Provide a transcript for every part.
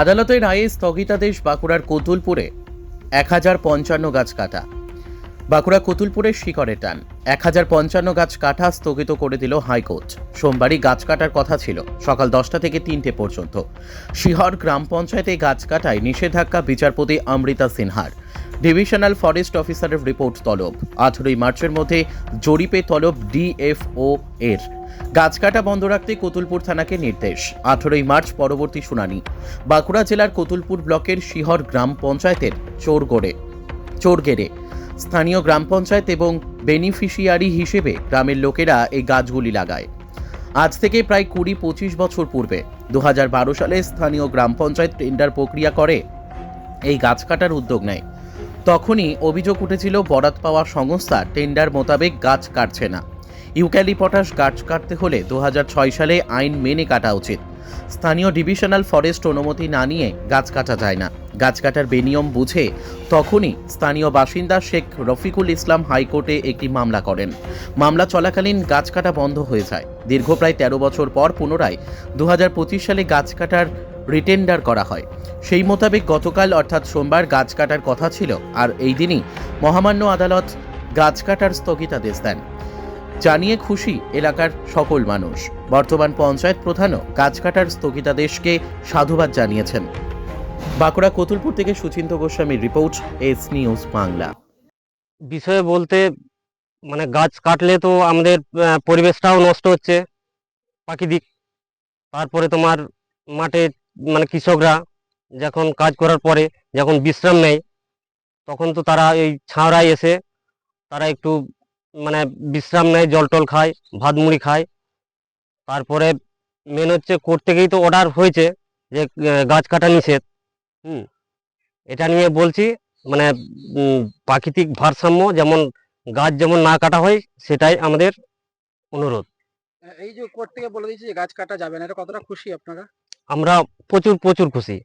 আদালতের রায়ে স্থগিতাদেশ বাঁকুড়ার কতুলপুরে। এক হাজার পঞ্চান্ন গাছ কাটা। বাঁকুড়া কতুলপুরের শিকড়ে টান। এক হাজার পঞ্চান্ন গাছ কাটা স্থগিত করে দিল হাইকোর্ট। সোমবারই গাছ কাটার কথা ছিল, সকাল দশটা থেকে তিনটে পর্যন্ত। শিহর গ্রাম পঞ্চায়েতে গাছ কাটায় নিষেধাজ্ঞা বিচারপতি অমৃতা সিনহার। ডিভিশনাল ফরেস্ট অফিসারের রিপোর্ট তলব। আঠেরোই মার্চের মধ্যে জরিপে তলব ডিএফও এর। গাছ কাটা বন্ধ রাখতে কতুলপুর থানাকে নির্দেশ। আঠেরোই মার্চ পরবর্তী শুনানি। বাঁকুড়া জেলার কতুলপুর ব্লকের শিহর গ্রাম পঞ্চায়েতের চোরগড়ে। চোরগেড়ে। স্থানীয় গ্রাম পঞ্চায়েত এবং বেনিফিশিয়ারি হিসেবে গ্রামের লোকেরা এই গাছগুলি লাগায়। আজ থেকে প্রায় কুড়ি পঁচিশ বছর পূর্বে দু হাজার বারো সালে স্থানীয় গ্রাম পঞ্চায়েত টেন্ডার প্রক্রিয়া করে। এই গাছ কাটার উদ্যোগ নেয়। তখনই অভিযোগ উঠেছিল বরাত পাওয়া সংস্থা টেন্ডার মোতাবেক গাছ কাটছে না। ইউক্যালিপটাস গাছ কাটতে হলে দু হাজার ছয় সালে আইন মেনে কাটা উচিত। স্থানীয় ডিভিশনাল ফরেস্ট অনুমতি না নিয়ে গাছ কাটা যায় না। গাছ কাটার বেনিয়ম বুঝে তখনই স্থানীয় বাসিন্দা শেখ রফিকুল ইসলাম হাইকোর্টে একটি মামলা করেন। মামলা চলাকালীন গাছ কাটা বন্ধ হয়ে যায়। দীর্ঘ প্রায় তেরো বছর পর পুনরায় দু হাজার পঁচিশ সালে গাছ কাটার রিটেন্ডার করা হয়। সেই মোতাবেক গতকাল অর্থাৎ সোমবার গাছ কাটার কথা ছিল আর এই দিনই মহামান্য আদালত গাছ কাটার স্থগিতাদেশ দেন। জানিয়ে খুশি এলাকার সকল মানুষ। বর্তমান পঞ্চায়েত প্রধানও গাছ কাটার স্থগিতাদেশকে সাধুবাদ জানিয়েছেন। বাঁকুড়া কতুলপুর থেকে সুচিন্ত গোস্বামীর রিপোর্ট, এস নিউজ বাংলা। বিষয়ে বলতে মানে গাছ কাটলে তো আমাদের পরিবেশটাও নষ্ট হচ্ছে। প্রাকৃতিক তারপরে তোমার মাঠে মানে কৃষকরা যখন কাজ করার পরে যখন বিশ্রাম নেয়, তখন তো তারা এই ছাওড়ায় এসে তারা একটু মানে বিশ্রাম নেয়, জল টল খায়, ভাত মুড়ি খায়। তারপরে মেন হচ্ছে কোর্ট থেকেই তো অর্ডার হয়েছে যে গাছ কাটা নিষেধ। হুম, এটা নিয়ে বলছি মানে প্রাকৃতিক ভারসাম্য যেমন গাছ যেমন না কাটা হয়, সেটাই আমাদের অনুরোধ। এই যে কোর্ট থেকে বলে দিয়েছে যে, গাছ কাটা যাবে না, এটা কতটা খুশি আপনারা? আমরা প্রচুর প্রচুর খুশি।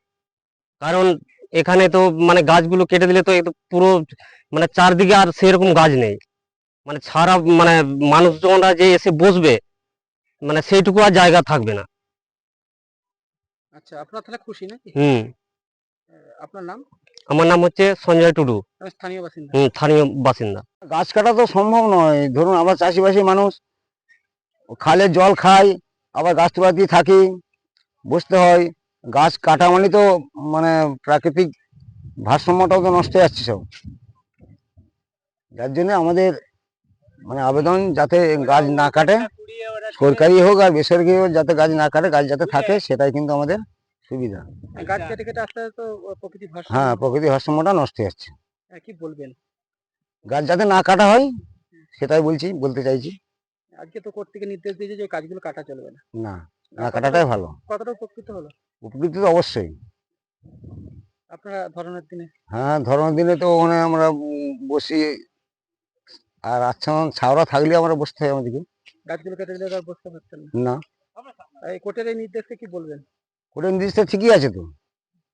কারণ এখানে তো মানে গাছগুলো কেটে দিলে তো পুরো মানে চারদিকে আর সেরকম গাছ নেই। মানে ছাড়া মানে মানুষজনরা যে এসে বসবে মানে সেইটুকু আর জায়গা থাকবে না। আচ্ছা আপনারা তাহলে খুশি নাকি? হুম। আপনার নাম? আমার নাম হচ্ছে সঞ্জয় টুডু। স্থানীয় বাসিন্দা। হুম, স্থানীয় বাসিন্দা। গাছ কাটা তো সম্ভব নয়। ধরুন আমরা চাষিবাসী মানুষ খালে জল খাই আবার গাছ তোলা দিয়ে থাকি। বসতে হয়। গাছ কাটা মানে তো মানে প্রাকৃতিক ভারসাম্যটাও তো নষ্ট হয়ে যাচ্ছে সব। যার জন্য আমাদের মানে আবেদন যাতে গাছ না কাটে সরকারি হোক আর বেসরকারি হোক যাতে গাছ না কাটে গাছ যাতে থাকে সেটাই কিন্তু আমাদের সুবিধা। গাছ কেটে কেটে আস্তে আস্তে তো প্রকৃতি হ্যাঁ প্রকৃতির ভারসাম্যটা নষ্ট হয়ে যাচ্ছে। কি বলবেন? গাছ যাতে না কাটা হয় সেটাই বলছি বলতে চাইছি। আজকে তো কোর্ট থেকে নির্দেশ দিয়েছে যে গাছগুলো কাটা চলবে না। না। না কাটাটাই ভালো। কতটা উপকৃত হলো? উপকৃত তো অবশ্যই। আপনারা ধরনের দিনে? হ্যাঁ ধরনের দিনে তো ওখানে আমরা বসি আর আচ্ছা ছাওড়া থাকলে আমরা বসতে হয় আমাদেরকে। গাছগুলো কেটে দিলে আর বসতে পারছেন না। এই কোর্টের এই নির্দেশকে কি বলবেন? কোটা নির্দিষ্ট ঠিকই আছে তো।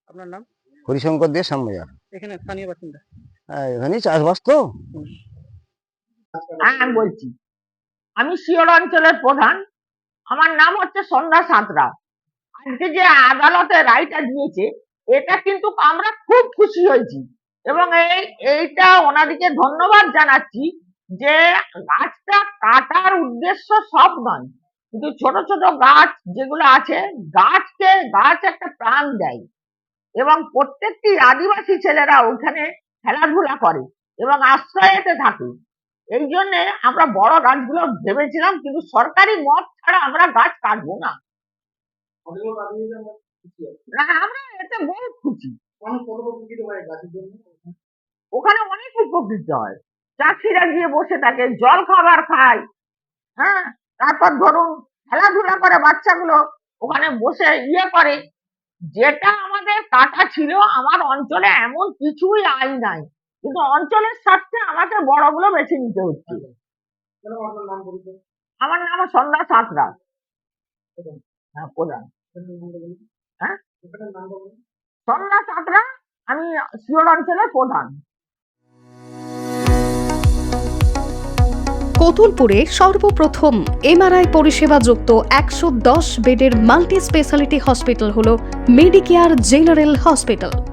আপনার নাম? হরিশঙ্কর দিয়ে শ্যামবাজার এখানে স্থানীয় বাসিন্দা। হ্যাঁ এখানেই চাষবাস তো। হ্যাঁ আমি বলছি। আমি শিওর অঞ্চলের প্রধান। আমার নাম হচ্ছে সন্ধ্যা সাঁতরা। আজকে যে আদালতে রায়টা দিয়েছে, এটা কিন্তু আমরা খুব খুশি হয়েছি। এবং এই, এইটা ওনাদিকে ধন্যবাদ জানাচ্ছি যে গাছটা কাটার উদ্দেশ্য সব নয়, কিন্তু ছোট ছোট গাছ যেগুলো আছে, গাছকে, গাছ একটা প্রাণ দেয়। এবং প্রত্যেকটি আদিবাসী ছেলেরা ওখানে খেলাধুলা করে এবং আশ্রয়েতে থাকে। এই জন্য আমরা বড় গাছগুলো ভেবেছিলাম, কিন্তু সরকারি মত ছাড়া আমরা গাছ কাটবো না। আমরা এতে বহু খুশি। ওখানে অনেক উপকৃত হয়। চাষিরা গিয়ে বসে থাকে, জল খাবার খায়। হ্যাঁ তারপর ধরুন খেলাধুলা করে বাচ্চাগুলো ওখানে বসে ইয়ে করে। যেটা আমাদের কাটা ছিল, আমার অঞ্চলে এমন কিছুই আইন নাই। কিন্তু অঞ্চলের স্বার্থে আমাকে বড়গুলো বেছে নিতে হচ্ছে। আমার নাম সন্ধ্যা সাঁতরা। হ্যাঁ প্রধান। হ্যাঁ? সন্ধ্যা সাঁতরা আমি শিওর অঞ্চলের প্রধান। কতুলপুরে সর্বপ্রথম এমআরআই পরিষেবা যুক্ত একশো দশ বেডের মাল্টি স্পেশালিটি হসপিটাল হল মেডিকেয়ার জেনারেল হসপিটাল।